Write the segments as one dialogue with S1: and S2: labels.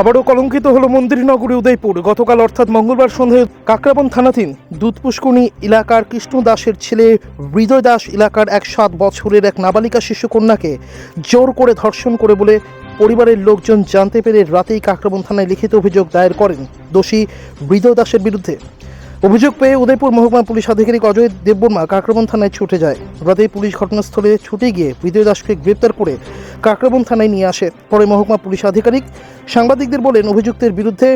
S1: আবারও কলঙ্কিত হলো মন্দিরনগরী উদয়পুর। গতকাল অর্থাৎ মঙ্গলবার সন্ধ্যায় কাকরাবন থানাধীন দুধপুষ্কুনি এলাকার কৃষ্ণ দাসের ছেলে হৃদয় দাস এলাকার এক সাত বছরের এক নাবালিকা শিশুকন্যাকে জোর করে ধর্ষণ করে বলে পরিবারের লোকজন জানতে পেরে রাতেই কাকরাবন থানায় লিখিত অভিযোগ দায়ের করেন দোষী হৃদয় দাসের বিরুদ্ধে। অভিযোগ পেয়ে উদয়পুর মহকুমা পুলিশ আধিকারিক অজয় দেববর্মা কাকরাবন থানায় ছুটে যায়। রাতেই পুলিশ ঘটনাস্থলে ছুটে গিয়ে হৃদয় দাসকে গ্রেপ্তার করে কাকরাবন থানায় নিয়ে আসে। পরে মহকুমা পুলিশ আধিকারিক সাংবাদিকদের বলেন, অভিযুক্তের বিরুদ্ধে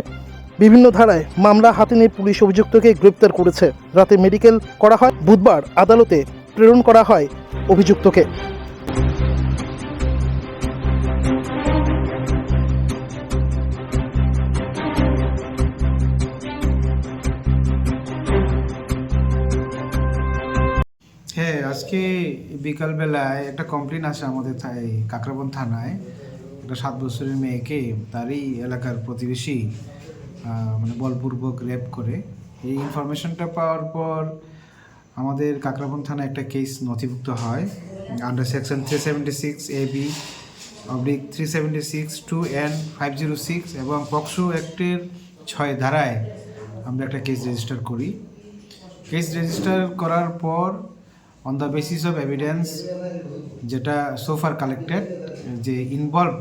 S1: বিভিন্ন ধারায় মামলা হাতে নিয়ে পুলিশ অভিযুক্তকে গ্রেপ্তার করেছে। রাতে মেডিকেল করা হয়, বুধবার আদালতে প্রেরণ করা হয় অভিযুক্তকে।
S2: আজকে বিকালবেলায় একটা কমপ্লেন আসে আমাদের কাকরাবন থানায়। একটা সাত বছরের মেয়েকে তারই এলাকার প্রতিবেশী মানে বলপূর্বক রেপ করে। এই ইনফরমেশনটা পাওয়ার পর আমাদের কাকরাবন থানায় একটা কেস নথিভুক্ত হয়। Under section three seventy six A B oblique three seventy six two N five zero six এবং পক্সো অ্যাক্টের ছয় ধারায় আমরা একটা কেস রেজিস্টার করি। কেস রেজিস্টার করার পর on the basis of evidence যেটা সোফার কালেক্টেড যে ইনভলভ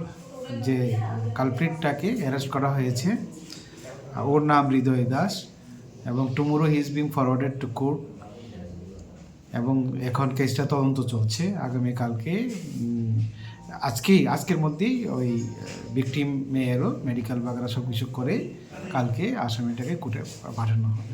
S2: যে কালপ্রিটটাকে অ্যারেস্ট করা হয়েছে, ওর নাম হৃদয় দাস এবং tomorrow is being forwarded to court এবং এখন কেসটা তদন্ত চলছে আগামীকালকে। আজকেই, আজকের মধ্যেই ওই ভিকটিম মেয়েরও মেডিকেল বাগেরা সব কিছু করে কালকে আসামিটাকে কোর্টে পাঠানো হবে।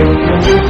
S3: Thank you.